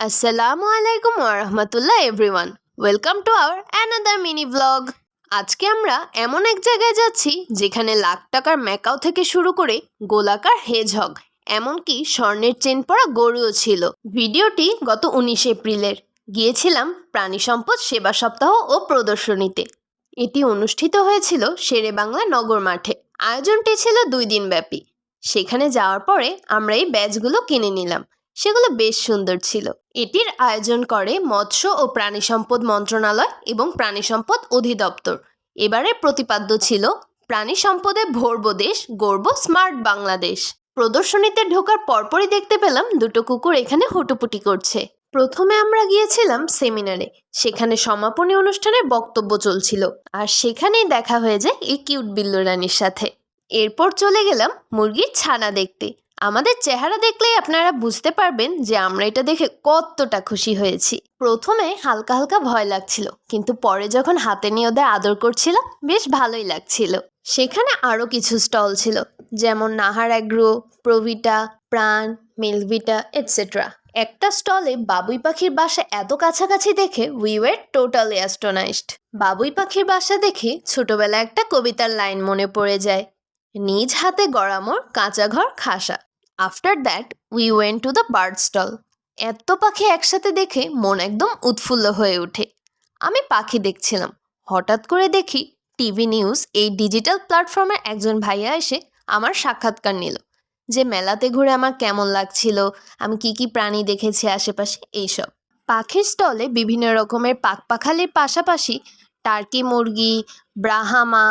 আসসালামু আলাইকুম ওরহমতুল্লাহ everyone welcome to our another mini blog আজকে আমরা এমন এক জায়গায় যাচ্ছি যেখানে লাখ টাকার ম্যাকাও থেকে শুরু করে গোলাকার হেজহগ এমনকি স্বর্ণের চেন পরা গরুও ছিল। ভিডিওটি গত উনিশ এপ্রিলের। গিয়েছিলাম প্রাণী সম্পদ সেবা সপ্তাহ ও প্রদর্শনীতে। এটি অনুষ্ঠিত হয়েছিল শেরে বাংলা নগর মাঠে। আয়োজনটি ছিল দুই দিন ব্যাপী। সেখানে যাওয়ার পরে আমরা এই ব্যাচগুলো কিনে নিলাম। সেগুলো বেশ সুন্দর ছিল। এটির আয়োজন করে মৎস্য ও প্রাণী সম্পদ মন্ত্রণালয় এবং প্রাণী সম্পদ অধিদপ্তর। এবারে প্রতিপাদ্য ছিল, প্রাণী সম্পদে ভরব দেশ গর্ব স্মার্ট বাংলাদেশ। প্রদর্শনীতে ঢোকার পরপরই দেখতে পেলাম দুটো কুকুর এখানে হুটোপুটি করছে। প্রথমে আমরা গিয়েছিলাম সেমিনারে, সেখানে সমাপনী অনুষ্ঠানের বক্তব্য চলছিল, আর সেখানেই দেখা হয়ে যায় এই কিউট বিল্লু রানীর সাথে। এরপর চলে গেলাম মুরগির ছানা দেখতে। আমাদের চেহারা দেখলেই আপনারা বুঝতে পারবেন যে আমরা এটা দেখে কতটা খুশি হয়েছি। প্রথমে হালকা হালকা ভয় লাগছিল, কিন্তু পরে যখন হাতে নিয়ে ওদের আদর করছিলাম, বেশ ভালোই লাগছিল। সেখানে আরও কিছু স্টল ছিল, যেমন নাহার অ্যাগ্রো, প্রভিটা, প্রাণ, মিলভিটা, এটসেট্রা। একটা স্টলে বাবুই পাখির বাসা এত কাছাকাছি দেখে উই ওয়ার টোটালি অ্যাস্টোনাইজড বাবুই পাখির বাসা দেখে ছোটবেলায় একটা কবিতার লাইন মনে পড়ে যায়, নিজ হাতে গড়ামোর কাঁচা ঘর খাসা। After that we went to the bird stall এত পাখি একসাথে দেখে মন একদম উৎফুল্ল হয়ে ওঠে। আমি পাখি দেখছিলাম। হঠাৎ করে দেখি টিভি নিউজ এই ডিজিটাল প্ল্যাটফর্মের একজন ভাইয়া এসে আমার সাক্ষাৎকার নিল। যে মেলাতে ঘুরে আমার কেমন লাগছিল, আমি কি কি প্রাণী দেখেছি আশেপাশে, এইসব। পাখির স্টলে বিভিন্ন রকমের পাখপাখালির পাশাপাশি টার্কি মুরগি, ব্রাহামা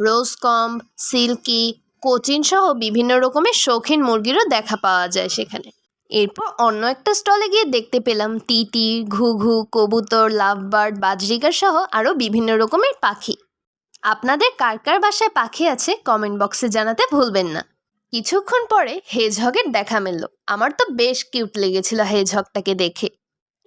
রোজকম্ব সিল্কি কোচিন সহ বিভিন্ন রকমের শৌখিন মুরগিরও দেখা পাওয়া যায় সেখানে। এরপর অন্য একটা স্টলে গিয়ে দেখতে পেলাম টিটি ঘুঘু, কবুতর, লাভবার্ড বাজরিকার সহ আরও বিভিন্ন রকমের পাখি। আপনাদের কার কার বাসায় পাখি আছে কমেন্ট বক্সে জানাতে ভুলবেন না। কিছুক্ষণ পরে হেজহগের দেখা মিলল। আমার তো বেশ কিউট লেগেছিল হেজহগটাকে দেখে।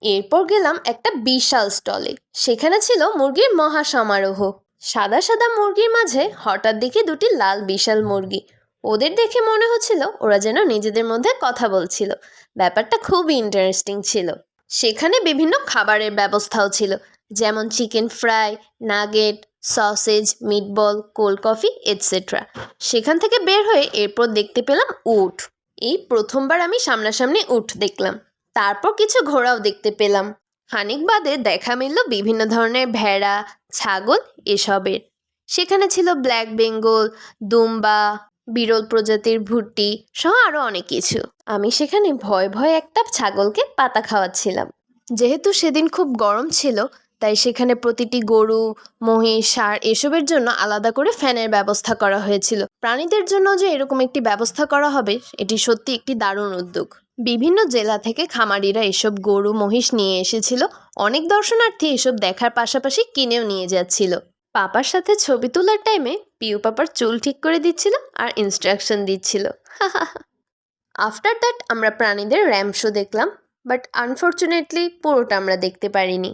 এরপর গেলাম একটা বিশাল স্টলে। সেখানে ছিল মুরগির মহা সমারোহ সাদা সাদা মুরগির মাঝে হঠাৎ দেখি দুটি লাল বিশাল মুরগি। ওদের দেখে মনে হচ্ছিল ওরা যেন নিজেদের মধ্যে কথা বলছিল। ব্যাপারটা খুবই ইন্টারেস্টিং ছিল। সেখানে বিভিন্ন খাবারের ব্যবস্থাও ছিল। যেমন chicken fry nugget sausage meatball cold coffee etcetera সেখান থেকে বের হয়ে এরপর দেখতে পেলাম উট। এই প্রথমবার আমি সামনাসামনি উট দেখলাম। তারপর কিছু ঘোড়াও দেখতে পেলাম। খানিক বাদে দেখা মিলল বিভিন্ন ধরনের ভেড়া, ছাগল এসবের। সেখানে ছিল ব্ল্যাক বেঙ্গল, দুম্বা, বিরল প্রজাতির ভুট্টি সহ আরও অনেক কিছু। আমি সেখানে ভয় ভয় একটা ছাগলকে পাতা খাওয়াচ্ছিলাম। যেহেতু সেদিন খুব গরম ছিল, তাই সেখানে প্রতিটি গরু, মহিষ, ষাঁড় এসবের জন্য আলাদা করে ফ্যানের ব্যবস্থা করা হয়েছিল। প্রাণীদের জন্য যে এরকম একটি ব্যবস্থা করা হবে, এটি সত্যি একটি দারুণ উদ্যোগ। বিভিন্ন জেলা থেকে খামারিরা এসব গরু, মহিষ নিয়ে এসেছিল। অনেক দর্শনার্থী এসব দেখার পাশাপাশি কিনেও নিয়ে যাচ্ছিল। পাপার সাথে ছবি তোলার টাইমে পিউ পাপার চুল ঠিক করে দিচ্ছিল আর ইনস্ট্রাকশন দিচ্ছিল। আফটার দ্যাট আমরা প্রাণীদের র্যাম শো দেখলাম বাট আনফর্চুনেটলি পুরোটা আমরা দেখতে পারিনি।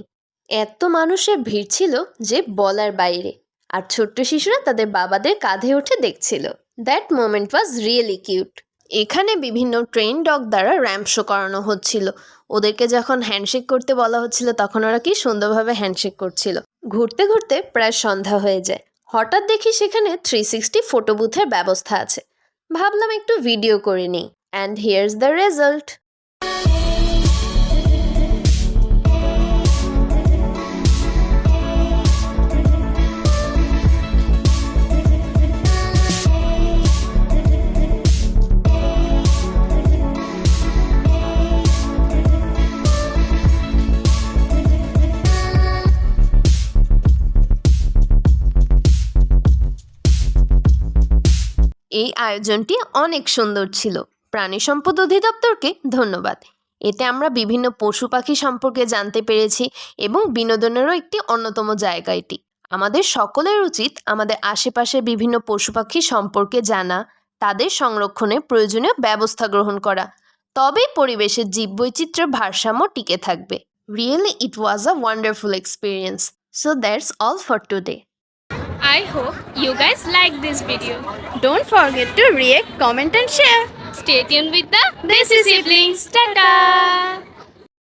এত মানুষের ভিড় ছিল যে বলার বাইরে, আর ছোট্ট শিশুরা তাদের বাবাদের কাঁধে উঠে দেখছিল। That moment was really cute এখানে বিভিন্ন ট্রেন ডগ দ্বারা র্যাম্প শো করানো হচ্ছিল। ওদেরকে যখন হ্যান্ডশেক করতে বলা হচ্ছিল, তখন ওরা কি সুন্দরভাবে হ্যান্ডশেক করছিল। ঘুরতে ঘুরতে প্রায় সন্ধ্যা হয়ে যায়। হঠাৎ দেখি সেখানে থ্রি সিক্সটি ফটো বুথের ব্যবস্থা আছে। ভাবলাম একটু ভিডিও করে নিই। অ্যান্ড হিয়ার্স দ্য রেজাল্ট এই আয়োজনটি অনেক সুন্দর ছিল। প্রাণী সম্পদ অধিদপ্তরকে ধন্যবাদ। এতে আমরা বিভিন্ন পশু পাখি সম্পর্কে জানতে পেরেছি এবং বিনোদনেরও একটি অন্যতম জায়গা এটি। আমাদের সকলের উচিত আমাদের আশেপাশে বিভিন্ন পশু পাখি সম্পর্কে জানা, তাদের সংরক্ষণে প্রয়োজনীয় ব্যবস্থা গ্রহণ করা। তবেই পরিবেশের জীববৈচিত্র্যের ভারসাম্য টিকে থাকবে। Really it was a wonderful experience so that's all for today I hope you guys like this video. Don't forget to react, comment and share. Stay tuned with the Desi Siblings. Ta-ta!